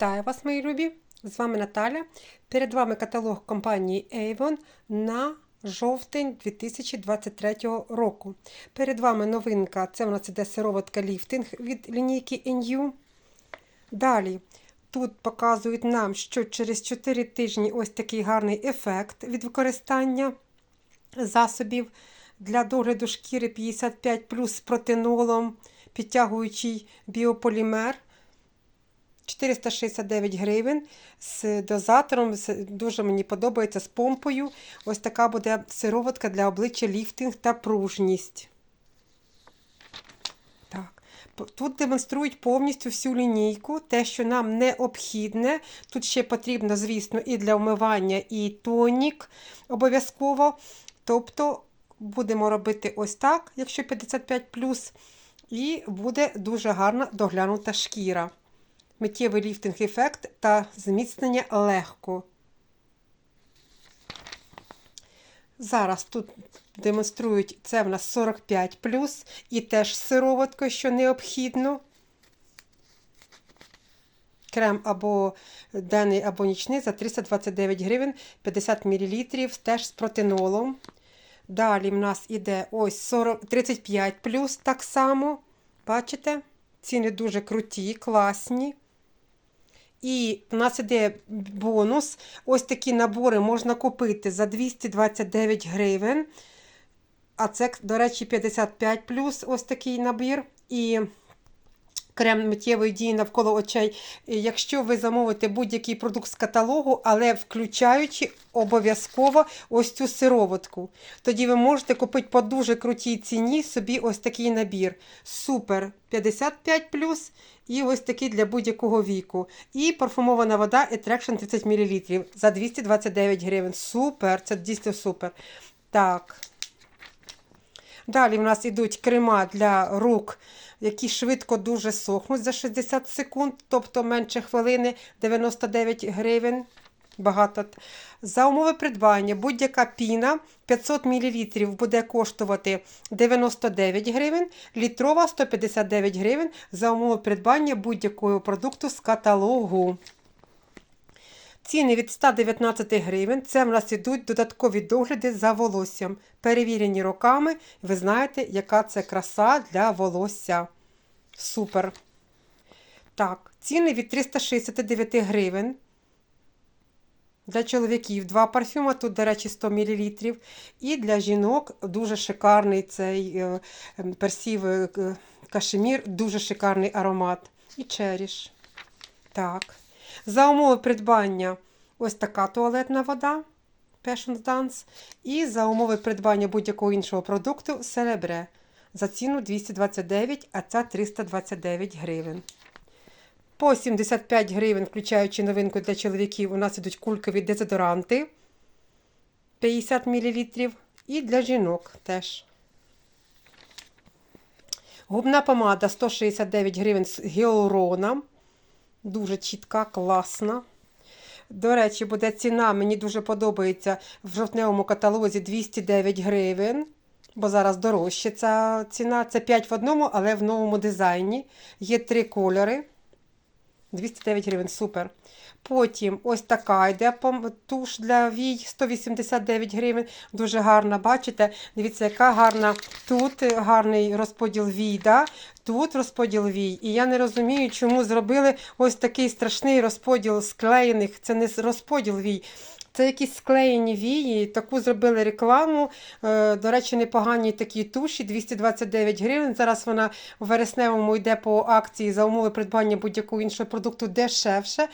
Вітаю вас, мої любі! З вами Наталя. Перед вами каталог компанії Avon на жовтень 2023 року. Перед вами новинка це у нас іде сироватка ліфтинг від лінійки NU. Далі тут показують нам, що через 4 тижні ось такий гарний ефект від використання засобів для догляду шкіри 55 з протинолом, підтягуючий біополімер. 469 гривень з дозатором. Дуже мені подобається з помпою. Ось така буде сироватка для обличчя ліфтинг та пружність. Тут демонструють повністю всю лінійку, те, що нам необхідне. Тут ще потрібно, звісно, і для вмивання, і тонік обов'язково. Тобто будемо робити ось так, якщо 55 і буде дуже гарна доглянута шкіра миттєвий ліфтинг ефект та зміцнення легко. Зараз тут демонструють це в нас 45 і теж з сироваткою, що необхідно. Крем або денний, або нічний за 329 гривень 50 мл, теж з протинолом. Далі в нас іде ось 40, 35 так само. Бачите? Ціни дуже круті, класні. І в нас іде бонус. Ось такі набори можна купити за 229 гривень. А це, до речі, 55 плюс ось такий набір. І крем миттєвої дії навколо очей. Якщо ви замовите будь-який продукт з каталогу, але включаючи обов'язково ось цю сироватку, тоді ви можете купити по дуже крутій ціні собі ось такий набір. Супер 55 і ось такий для будь-якого віку. І парфумована вода Attraction 30 мл за 229 гривень. Супер! Це дійсно супер. Так. Далі в нас йдуть крема для рук, які швидко дуже сохнуть за 60 секунд, тобто менше хвилини 99 гривень. Багато. За умови придбання будь-яка піна 500 мл буде коштувати 99 гривень, літрова 159 гривень за умови придбання будь-якого продукту з каталогу. Ціни від 119 гривень. Це в нас ідуть додаткові догляди за волоссям. Перевірені роками. Ви знаєте, яка це краса для волосся. Супер. Так, ціни від 369 гривень. Для чоловіків два парфюми, тут, до речі, 100 мл. І для жінок дуже шикарний цей е, персів е, кашемір, дуже шикарний аромат. І черіш. Так. За умови придбання ось така туалетна вода Passion Dance. І за умови придбання будь-якого іншого продукту Celebre. За ціну 229, а ця 329 гривень. По 75 гривень, включаючи новинку для чоловіків, у нас ідуть кулькові дезодоранти 50 мл. І для жінок теж. Губна помада 169 гривень з гіалуроном. Дуже чітка, класна. До речі, буде ціна, мені дуже подобається в жовтневому каталозі 209 гривень. Бо зараз дорожче ця ціна. Це 5 в одному, але в новому дизайні. Є три кольори. 209 гривень, супер. Потім ось така йде туш для вій 189 гривень. Дуже гарна, бачите? Дивіться, яка гарна тут гарний розподіл вій. Да? Тут розподіл вій. І я не розумію, чому зробили ось такий страшний розподіл склеєних. Це не розподіл вій. Це якісь склеєні вії, таку зробили рекламу. Е, До речі, непогані такі туші, 229 гривень. Зараз вона в вересневому йде по акції за умови придбання будь-якого іншого продукту дешевше.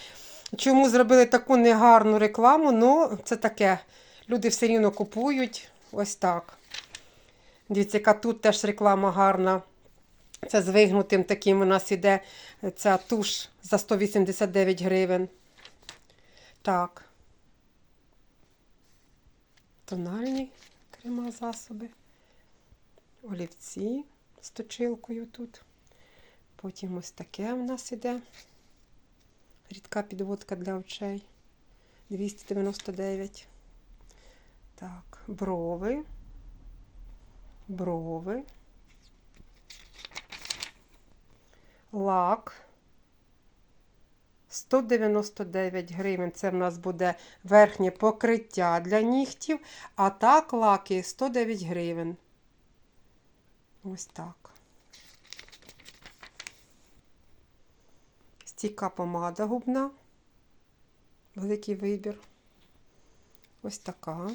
Чому зробили таку негарну рекламу? Ну, це таке. Люди все рівно купують. Ось так. Дивіться, яка тут теж реклама гарна. Це з вигнутим таким у нас іде ця туш за 189 гривень. Так. Тональні крема засоби. Олівці з точилкою тут. Потім ось таке в нас іде. Рідка підводка для очей 299. Так, брови. Брови. Лак 199 гривень. Це в нас буде верхнє покриття для нігтів, а так лаки 109 гривень. Ось так. Стійка помада губна. Великий вибір. Ось така.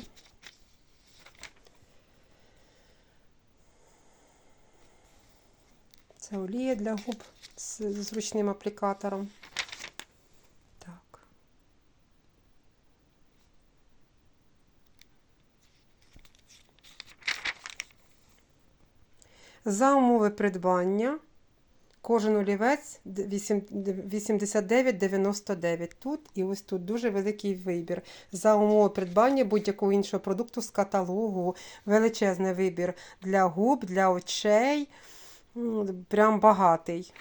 Це олія для губ з зручним аплікатором. Так. За умови придбання кожен олівець 89,99. Тут і ось тут дуже великий вибір. За умови придбання будь-якого іншого продукту з каталогу. Величезний вибір для губ, для очей. Прям багатий.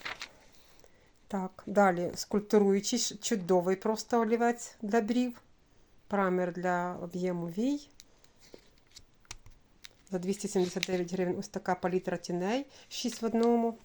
Так, далі скульптуруючий, чудовий просто олівець для брів. Праймер для об'єму вій. За 279 гривень ось така палітра тіней 6 в одному.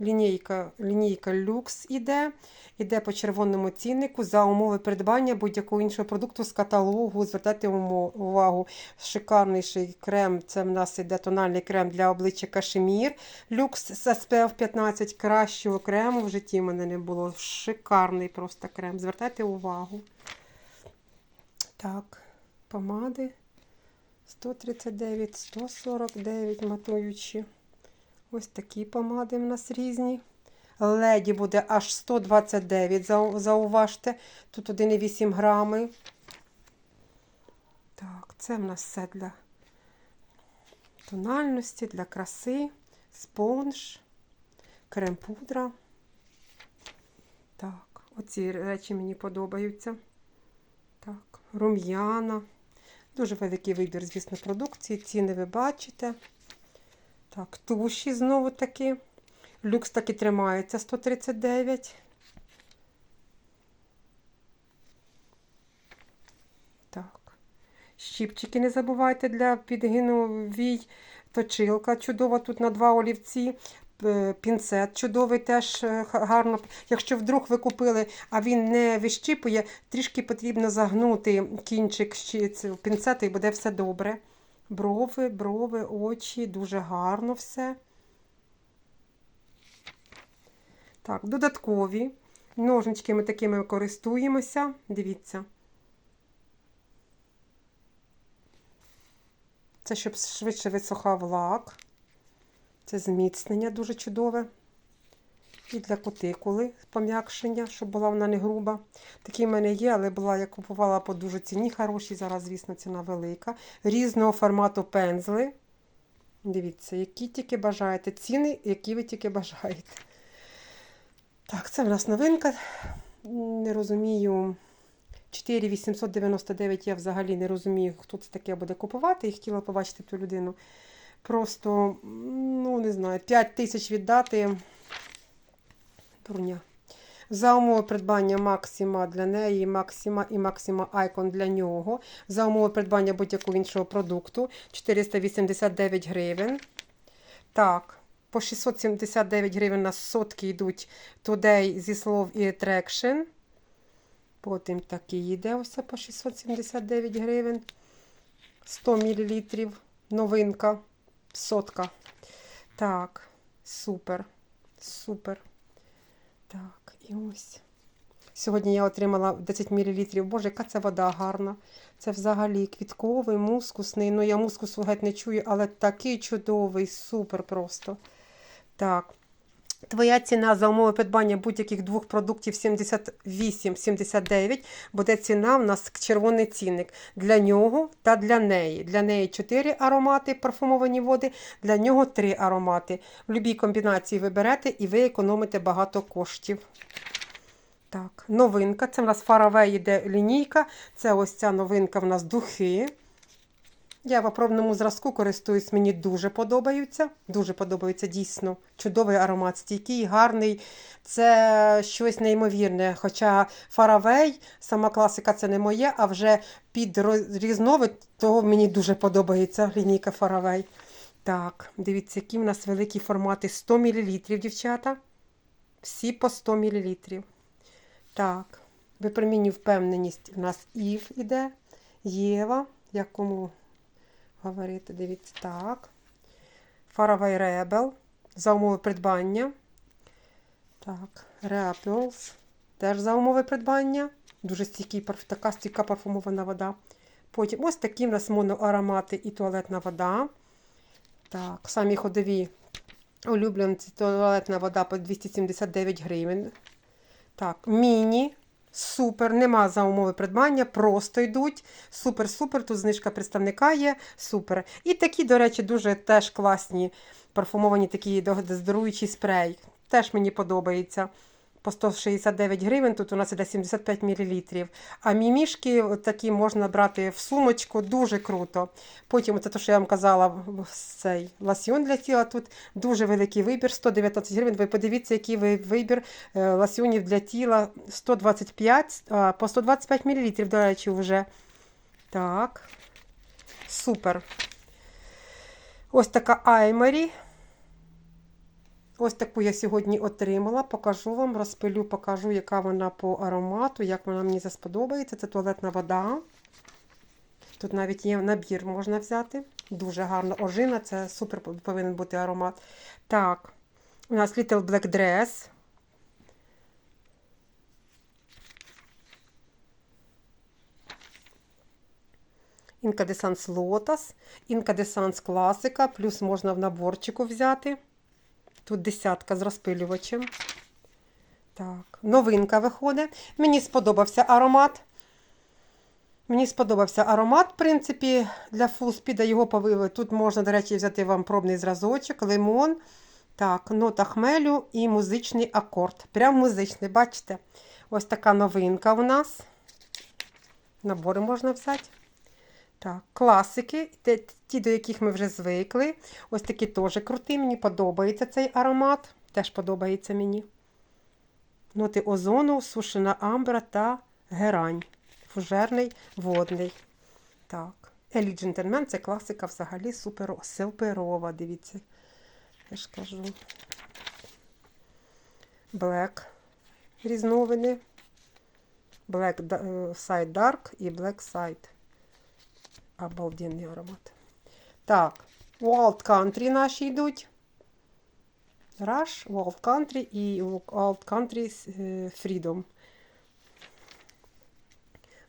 Лінійка, лінійка люкс іде. Іде по червоному ціннику за умови придбання будь-якого іншого продукту з каталогу. Звертайте увагу. Шикарніший крем. Це в нас іде тональний крем для обличчя Кашемір. Люкс з SPF 15. Кращого крему в житті в мене не було. Шикарний просто крем. Звертайте увагу. Так, помади 139, 149 матуючі. Ось такі помади в нас різні. Леді буде аж 129, зауважте. Тут 1,8 грами. Так, це в нас все для тональності, для краси, спонж, крем-пудра. Так, оці речі мені подобаються. Так, рум'яна. Дуже великий вибір, звісно, продукції. Ціни ви бачите. Так, туші знову таки. Люкс таки тримається 139. Так. Щіпчики не забувайте для підгину вій. Точилка чудова тут на два олівці. П- Пінцет чудовий теж е, гарно. Якщо вдруг ви купили, а він не вищіпує, трішки потрібно загнути кінчик пінцету і буде все добре. Брови, брови, очі, дуже гарно все. Так, додаткові. Ножнички ми такими користуємося. Дивіться. Це щоб швидше висохав лак. Це зміцнення дуже чудове. І для кутикули пом'якшення, щоб була вона не груба. Такі в мене є, але була, я купувала по дуже ціні хорошій. Зараз, звісно, ціна велика. Різного формату пензли. Дивіться, які тільки бажаєте. Ціни, які ви тільки бажаєте. Так, це в нас новинка. Не розумію. 4899 я взагалі не розумію, хто це таке буде купувати. І хотіла побачити ту людину. Просто, ну, не знаю, 5 тисяч віддати. Дурня. За умови придбання Максима для неї, Максима і Максима Айкон для нього. За умови придбання будь-якого іншого продукту 489 гривень. Так, по 679 гривень на сотки йдуть Today зі слов і Attraction. Потім такий йде ось по 679 гривень. 100 мл. Новинка. Сотка. Так, супер. Супер. Так, і ось. Сьогодні я отримала 10 мл. Боже, яка це вода гарна. Це взагалі квітковий, мускусний. Ну, я мускусу геть не чую, але такий чудовий, супер просто. Так. Твоя ціна за умови придбання будь-яких двох продуктів 78,79 буде ціна в нас червоний цінник для нього та для неї. Для неї 4 аромати парфумовані води, для нього 3 аромати. В будь-якій комбінації ви берете і ви економите багато коштів. Так, новинка. Це в нас фаравей йде лінійка. Це ось ця новинка в нас духи. Я в пробному зразку користуюсь, мені дуже подобаються. Дуже подобаються дійсно. Чудовий аромат, стійкий, гарний. Це щось неймовірне. Хоча фаравей, сама класика це не моє, а вже під різновид, того мені дуже подобається лінійка фаравей. Так, дивіться, які в нас великі формати 100 мл, дівчата. Всі по 100 мл. Так, випромінюю впевненість. У нас Ів іде, Єва, як кому говорити, дивіться, так. Faraway Rebel за умови придбання. Так, Reapels теж за умови придбання. Дуже стійкий, така стійка парфумована вода. Потім ось такі в нас моноаромати і туалетна вода. Так, самі ходові улюбленці туалетна вода по 279 гривень. Так, міні. Супер, нема за умови придбання, просто йдуть. Супер-супер. Тут знижка представника є. Супер. І такі, до речі, дуже теж класні парфумовані такі дезодоруючий спрей. Теж мені подобається. По 169 гривень, тут у нас іде 75 мл. А мімішки такі можна брати в сумочку, дуже круто. Потім, це те, що я вам казала, цей ласьйон для тіла тут дуже великий вибір, 119 гривень. Ви подивіться, який ви- вибір е, ласьйонів для тіла 125, по 125 мл, до речі, вже. Так. Супер. Ось така Аймері. Ось таку я сьогодні отримала. Покажу вам, розпилю, покажу, яка вона по аромату, як вона мені засподобається. Це туалетна вода. Тут навіть є набір, можна взяти. Дуже гарно. Ожина, це супер повинен бути аромат. Так, у нас Little Black Dress. Інкадесанс Lotus, Інкадесанс класика, плюс можна в наборчику взяти. Тут десятка з розпилювачем. Так, новинка виходить. Мені сподобався аромат. Мені сподобався аромат, в принципі, для фулспіда. Його повили. Тут можна, до речі, взяти вам пробний зразочок, лимон. Так, нота хмелю і музичний акорд. Прям музичний, бачите? Ось така новинка у нас. Набори можна взяти. Так, класики, ті, до яких ми вже звикли. Ось такі теж круті. Мені подобається цей аромат. Теж подобається мені. Ноти озону, сушена амбра та герань. Фужерний, водний. Так. Елі Джентльмен це класика взагалі супер, суперова. Дивіться. Я ж кажу. Black різновини. Black е, Side Dark і Black Side. Обалденний аромат. Так, Wild Country наші йдуть. Rush, Wild Country і Wild Country е, Freedom.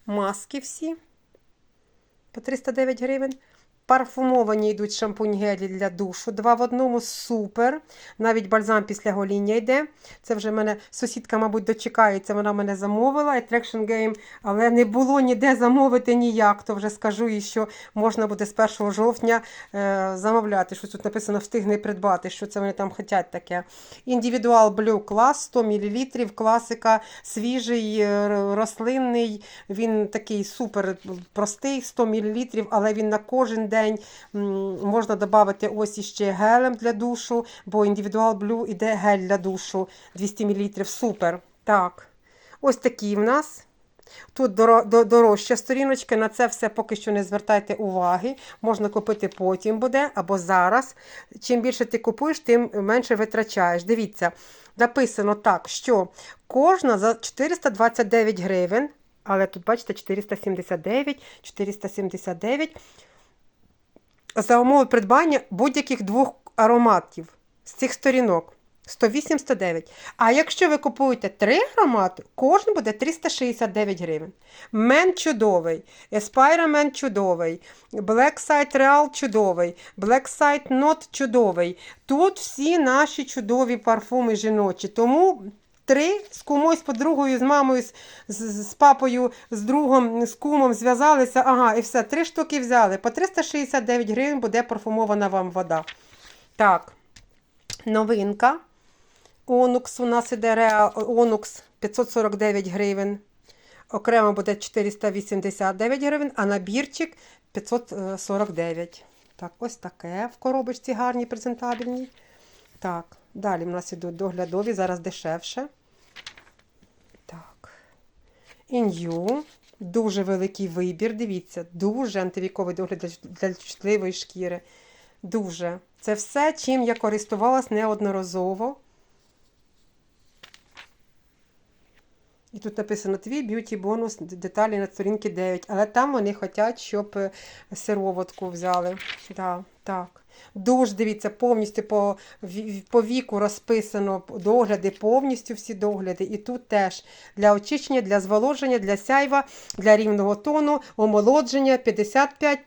Маски всі по 309 гривень. Парфумовані йдуть шампунь гелі для душу. Два в одному супер. Навіть бальзам після гоління йде. Це вже мене сусідка, мабуть, дочекається. Вона мене замовила. Attraction Game, але не було ніде замовити ніяк. То вже скажу їй, що можна буде з 1 жовтня е, замовляти. Що тут написано встигне придбати, що це вони там хочуть таке. Індивідуал Blue Class 100 мл, класика, свіжий, е, рослинний. Він такий супер простий, 100 мл, але він на кожен день м, можна додати ось іще гелем для душу, бо індивідуал Blue іде гель для душу 200 мл. Супер. Так. Ось такий в нас. Тут дорожча сторіночка, на це все поки що не звертайте уваги. Можна купити потім буде або зараз. Чим більше ти купуєш, тим менше витрачаєш. Дивіться, написано так, що кожна за 429 гривень, але тут, бачите, 479, 479. За умови придбання будь-яких двох ароматів з цих сторінок. 108-109. А якщо ви купуєте три аромати, кожен буде 369 гривень. Мен чудовий, Aspire Men чудовий, Black Real чудовий, Black Not чудовий. Тут всі наші чудові парфуми жіночі. Тому три з кумою, з подругою, з мамою, з, з, з папою, з другом, з кумом зв'язалися. Ага, і все. Три штуки взяли. По 369 гривень буде парфумована вам вода. Так, новинка. Онукс у нас іде Реал Онукс 549 гривень. Окремо буде 489 гривень, а набірчик 549. Так, ось таке в коробочці гарній, презентабельній. Так, далі в нас ідуть доглядові, зараз дешевше. Так. Ін'ю. Дуже великий вибір. Дивіться, дуже антивіковий догляд для, чутливої шкіри. Дуже. Це все, чим я користувалась неодноразово. І тут написано твій б'юті бонус, деталі на сторінці 9. Але там вони хочуть, щоб е, сироватку взяли. Да, так. Дуже дивіться, повністю по, по віку розписано догляди, повністю всі догляди. І тут теж для очищення, для зволоження, для сяйва, для рівного тону, омолодження 55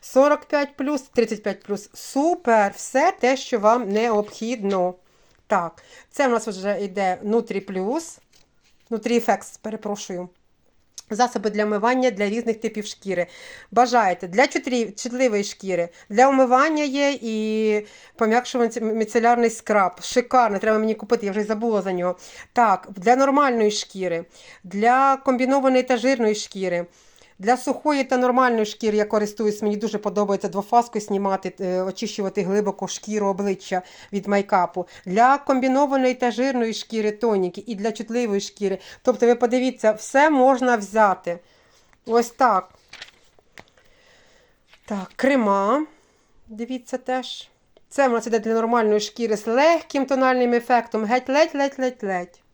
45 35 Супер! Все те, що вам необхідно. Так, це в нас вже йде Нутрі Плюс. Нутріфекс, перепрошую. Засоби для вмивання для різних типів шкіри. Бажаєте для чутливої шкіри, для умивання є і пом'якшувач міцелярний скраб. Шикарно, треба мені купити, я вже забула за нього. Так, для нормальної шкіри, для комбінованої та жирної шкіри. Для сухої та нормальної шкіри я користуюсь, мені дуже подобається двофаскою знімати, е, очищувати глибоко шкіру обличчя від майкапу. Для комбінованої та жирної шкіри тоніки і для чутливої шкіри. Тобто, ви подивіться, все можна взяти. Ось так. Так, крема. Дивіться теж. Це в нас іде для нормальної шкіри з легким тональним ефектом. Геть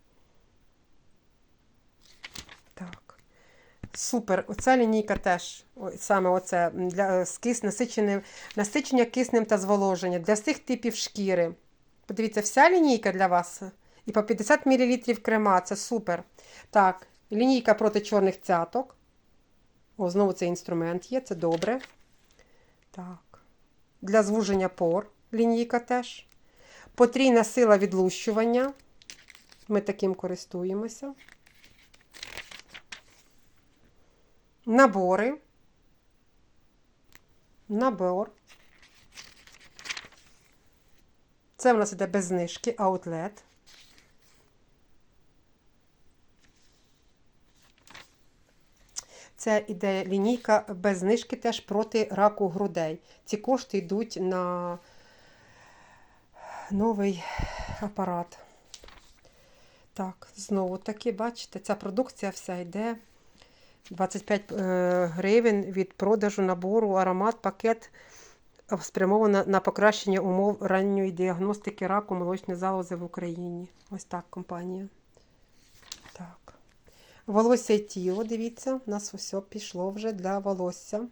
Супер. Оця лінійка теж. Саме оце для е, з кис, насиченим, насичення киснем та зволоження для всіх типів шкіри. Подивіться, вся лінійка для вас. І по 50 мл крема. Це супер. Так, лінійка проти чорних цяток. О, знову цей інструмент є, це добре. Так. Для звуження пор лінійка теж. Потрійна сила відлущування. Ми таким користуємося. Набори. Набор. Це в нас іде без знижки, аутлет. Це іде лінійка без знижки теж проти раку грудей. Ці кошти йдуть на новий апарат. Так, знову таки, бачите, ця продукція вся йде 25 е, гривень від продажу набору аромат, пакет е, спрямовано на покращення умов ранньої діагностики раку молочної залози в Україні. Ось так компанія. Так. Волосся і тіло, дивіться, у нас все пішло вже для волосся.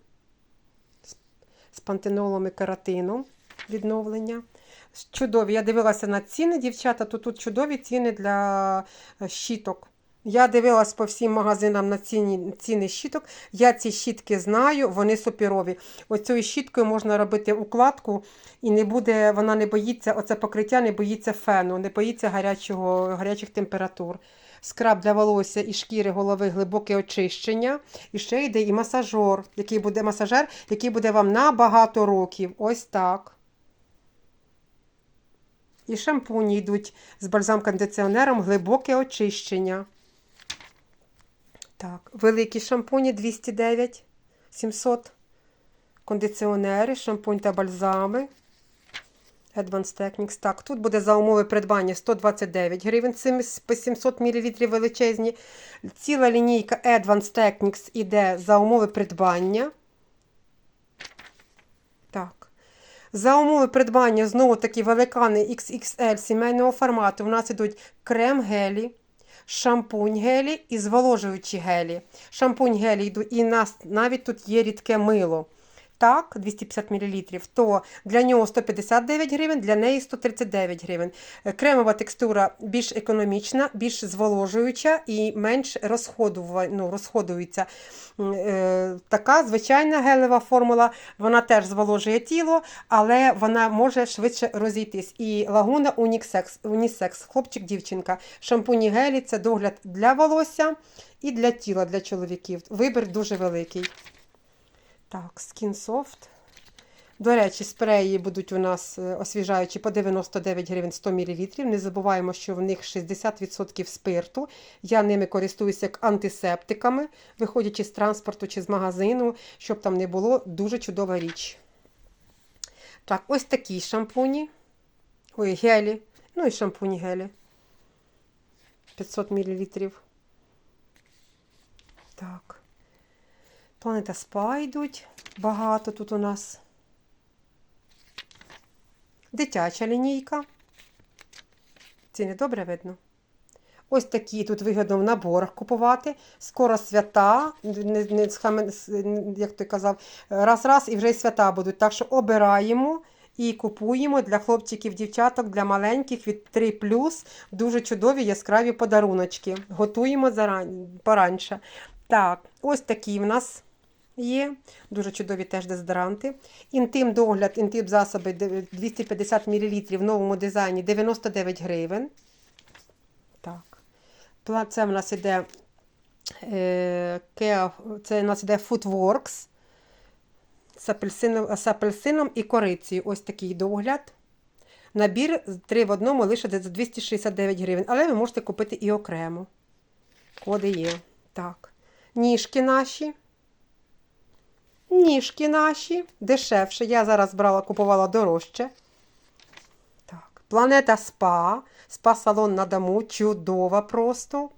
З- пантенолом і каротином відновлення. Чудові. Я дивилася на ціни, дівчата, то тут чудові ціни для е, щіток. Я дивилась по всім магазинам на ціні, ціни щіток. Я ці щітки знаю, вони суперові. Оцею щіткою можна робити укладку, і не буде, вона не боїться, оце покриття не боїться фену, не боїться гарячого, гарячих температур. Скраб для волосся і шкіри голови, глибоке очищення. І ще йде і масажер, який буде масажер, який буде вам на багато років. Ось так. І шампуні йдуть з бальзам-кондиціонером глибоке очищення. Так, великі шампуні 209 700. Кондиціонери, шампунь та бальзами. Advanced Techniques. Так, тут буде за умови придбання 129 гривень, по 700 мл величезні. Ціла лінійка Advanced Techniques іде за умови придбання. Так. За умови придбання знову такі великани XXL сімейного формату. У нас ідуть крем-гелі, шампунь гелі і зволожуючі гелі. Шампунь гелі йду, і нас навіть тут є рідке мило. Так, 250 мл, то для нього 159 гривень, для неї 139 гривень. Е, Кремова текстура більш економічна, більш зволожуюча і менш ну, розходується. Е, Така звичайна гелева формула, вона теж зволожує тіло, але вона може швидше розійтись. І лагуна унісекс, унісекс хлопчик, дівчинка. Шампуні гелі це догляд для волосся і для тіла, для чоловіків. Вибір дуже великий. Так, Skin Soft. До речі, спреї будуть у нас е, освіжаючі по 99 гривень 100 мл. Не забуваємо, що в них 60% спирту. Я ними користуюся як антисептиками, виходячи з транспорту чи з магазину, щоб там не було дуже чудова річ. Так, ось такі шампуні. Ой, гелі. Ну і шампуні гелі. 500 мл. Так. Планета Спа йдуть. Багато тут у нас. Дитяча лінійка. Ціни добре видно. Ось такі тут вигідно в наборах купувати. Скоро свята, не, не, як той казав, раз-раз і вже й свята будуть. Так що обираємо і купуємо для хлопчиків, дівчаток, для маленьких від 3 Дуже чудові яскраві подаруночки. Готуємо заран... пораньше. Так, ось такі в нас є. Дуже чудові теж дезодоранти. Інтим догляд, інтим засоби 250 мл в новому дизайні 99 гривень. Так. Це в нас іде е, це в нас іде Footworks з апельсином, з апельсином і корицею. Ось такий догляд. Набір 3 в одному лише за 269 гривень, але ви можете купити і окремо. Коди є. Так. Ніжки наші. Ніжки наші. Дешевше. Я зараз брала, купувала дорожче. Так. Планета Спа. Спа-салон на дому. Чудова просто.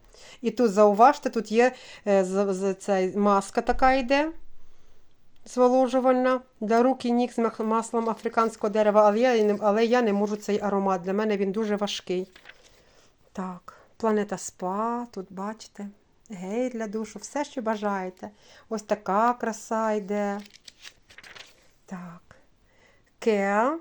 І тут зауважте, тут є е, цей, маска така йде. Зволожувальна для рук і ніг з маслом африканського дерева, але я, але я не можу цей аромат. Для мене він дуже важкий. Так, планета Спа, тут бачите, гей для душу, все, що бажаєте. Ось така краса йде. Так. Кеа.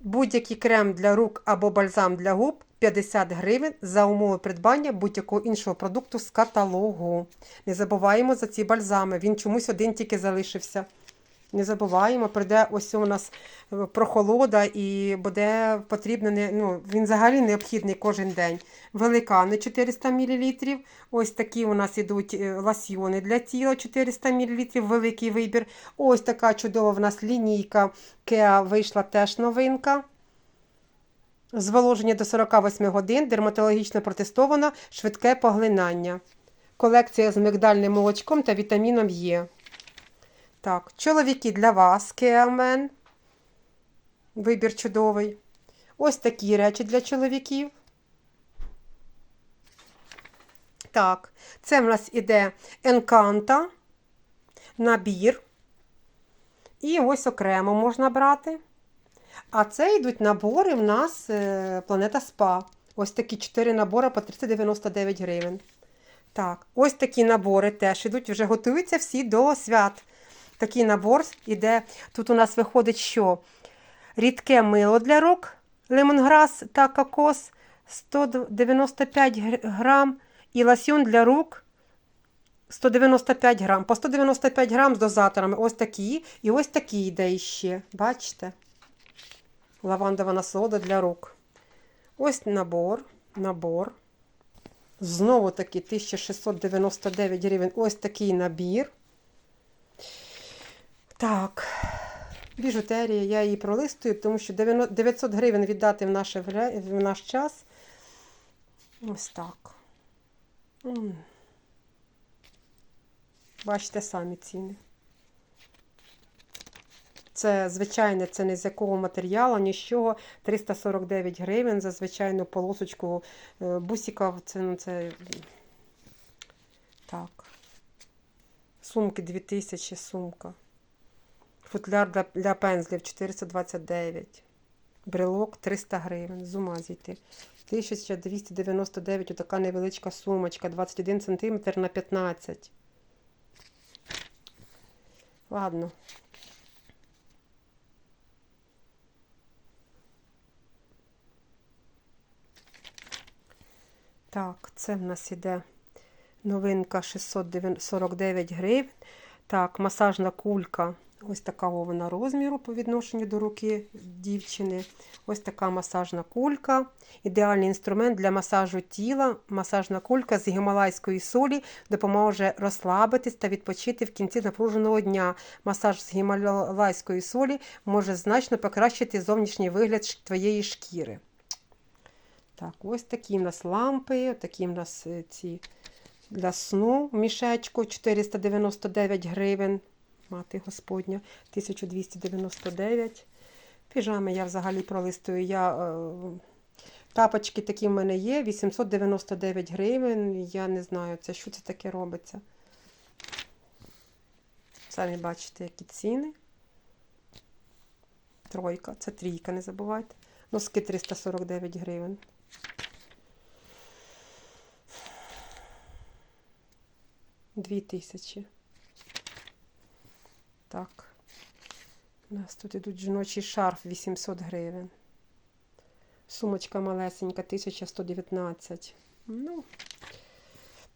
Будь-який крем для рук або бальзам для губ 50 гривень за умови придбання будь-якого іншого продукту з каталогу. Не забуваємо за ці бальзами. Він чомусь один тільки залишився. Не забуваємо, прийде ось у нас е, прохолода і буде потрібно, ну, він взагалі необхідний кожен день. Великани 400 мл. Ось такі у нас ідуть е, ласьйони для тіла 400 мл, великий вибір. Ось така чудова в нас лінійка Кеа вийшла теж новинка. Зволоження до 48 годин, дерматологічно протестовано, швидке поглинання. Колекція з мигдальним молочком та вітаміном Е. Так, чоловіки для вас, Кеамен. Вибір чудовий. Ось такі речі для чоловіків. Так, це в нас іде Енканта, набір. І ось окремо можна брати. А це йдуть набори в нас е, Планета Спа. Ось такі 4 набори по 399 гривень. Так, ось такі набори теж ідуть, вже готуються всі до свят. Такий набор іде. Тут у нас виходить, що рідке мило для рук, лемонграс та кокос 195 грам і ласьон для рук 195 грам. По 195 грам з дозаторами. Ось такі. І ось такі йде іще. Бачите? Лавандова насолода для рук. Ось набор. Набор. Знову таки 1699 гривень. Ось такий набір. Так. Біжутерія, я її пролистую, тому що 900 гривень віддати в, наше, в наш час. Ось так. Бачите самі ціни. Це звичайне, це не з якого матеріалу, нічого. 349 гривень за звичайну полосочку е, бусика. Це, ну, це... Так. Сумки 2000 сумка. Футляр для, для пензлів 429. Брелок 300 гривень. З ума зійти. 1299 отака невеличка сумочка. 21 см на 15. Ладно. Так, це в нас іде новинка 649 гривень. Так, масажна кулька. Ось такого вона розміру по відношенню до руки дівчини. Ось така масажна кулька. Ідеальний інструмент для масажу тіла. Масажна кулька з гімалайської солі допоможе розслабитись та відпочити в кінці напруженого дня. Масаж з гімалайської солі може значно покращити зовнішній вигляд твоєї шкіри. Так, ось такі в нас лампи, такі в нас е, ці для сну мішечку 499 гривень. Мати Господня, 1299. Піжами я взагалі пролистую. Я, е, тапочки такі в мене є, 899 гривень. Я не знаю, це, що це таке робиться. Самі бачите, які ціни. Тройка, це трійка, не забувайте. Носки 349 гривень. 2000. Так. У нас тут ідуть жіночий шарф 800 гривень. Сумочка малесенька 1119. Ну.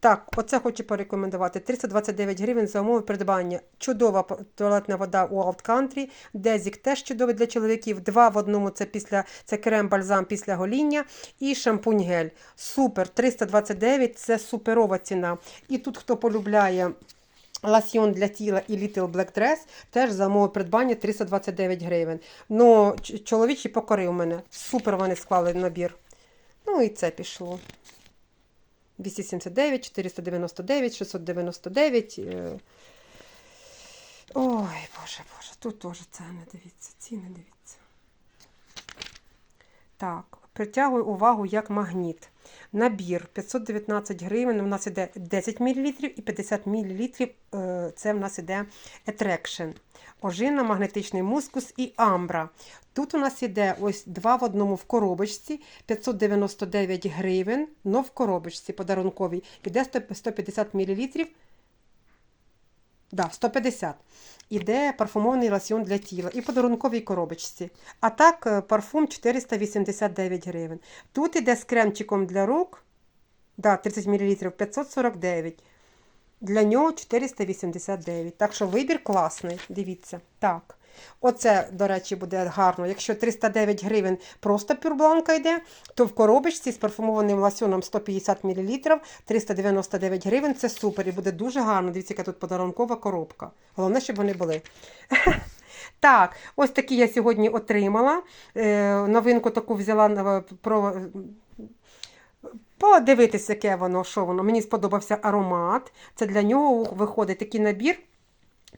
Так, оце хочу порекомендувати. 329 гривень за умови придбання. Чудова туалетна вода Wild Country. Дезік теж чудовий для чоловіків. Два в одному це після це крем бальзам після гоління і шампунь гель. Супер. 329 це суперова ціна. І тут, хто полюбляє ласьйон для тіла і Little Black Dress, теж за умови придбання 329 гривень. Ну, чоловічий покорив мене. Супер вони склали набір. Ну і це пішло. 279, 499, 699. е. Ой, боже, боже, тут теж це не дивіться, ці не дивіться. Так, притягую увагу як магніт. Набір 519 гривень. У нас іде 10 мл і 50 мл. е, Це в нас іде Attraction. Ожина, магнетичний мускус і амбра. Тут у нас іде ось два в одному в коробочці, 599 гривень, но в коробочці подарунковій. Іде 150 мл. Да, 150. Іде парфумований лосьон для тіла і подарунковій коробочці. А так, е, парфум 489 гривень. Тут іде з кремчиком для рук. Да, 30 мл 549. Для нього 489. Так що вибір класний. Дивіться. Так. Оце, до речі, буде гарно. Якщо 309 гривень просто пюрбланка йде, то в коробочці з парфумованим лосьоном 150 мл 399 гривень. Це супер і буде дуже гарно. Дивіться, яка тут подарункова коробка. Головне, щоб вони були. Так, ось такі я сьогодні отримала. Е, новинку таку взяла е, про. Подивитися, яке воно, що воно. Мені сподобався аромат. Це для нього виходить такий набір.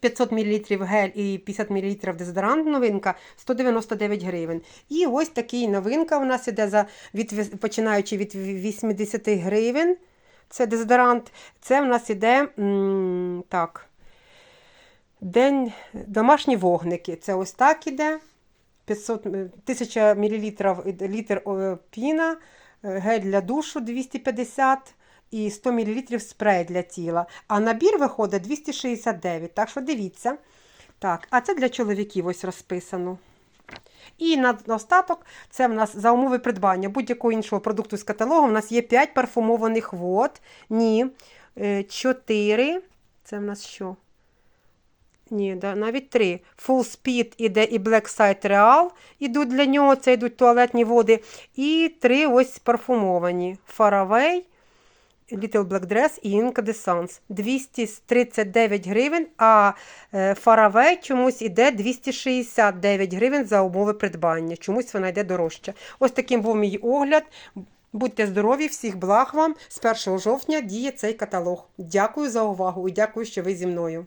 500 мл гель і 50 мл дезодорант новинка 199 гривень. І ось такий новинка у нас іде за від, починаючи від 80 гривень. Це дезодорант. Це в нас іде м, так. День домашні вогники. Це ось так іде. 500, 1000 мл літр піна, е, гель для душу 250 і 100 мл спрей для тіла. А набір виходить 269. Так що дивіться. Так, а це для чоловіків ось розписано. І на остаток це в нас за умови придбання будь-якого іншого продукту з каталогу. У нас є 5 парфумованих вод. Ні. 4. Це в нас що? Ні, да, навіть три. Full Speed іде і Black Side Real ідуть для нього, це йдуть туалетні води. І три ось парфумовані. Faraway, Little Black Dress і Inca de Sans. 239 гривень, а фараве чомусь іде 269 гривень за умови придбання. Чомусь вона йде дорожче. Ось таким був мій огляд. Будьте здорові, всіх благ вам. З 1 жовтня діє цей каталог. Дякую за увагу і дякую, що ви зі мною.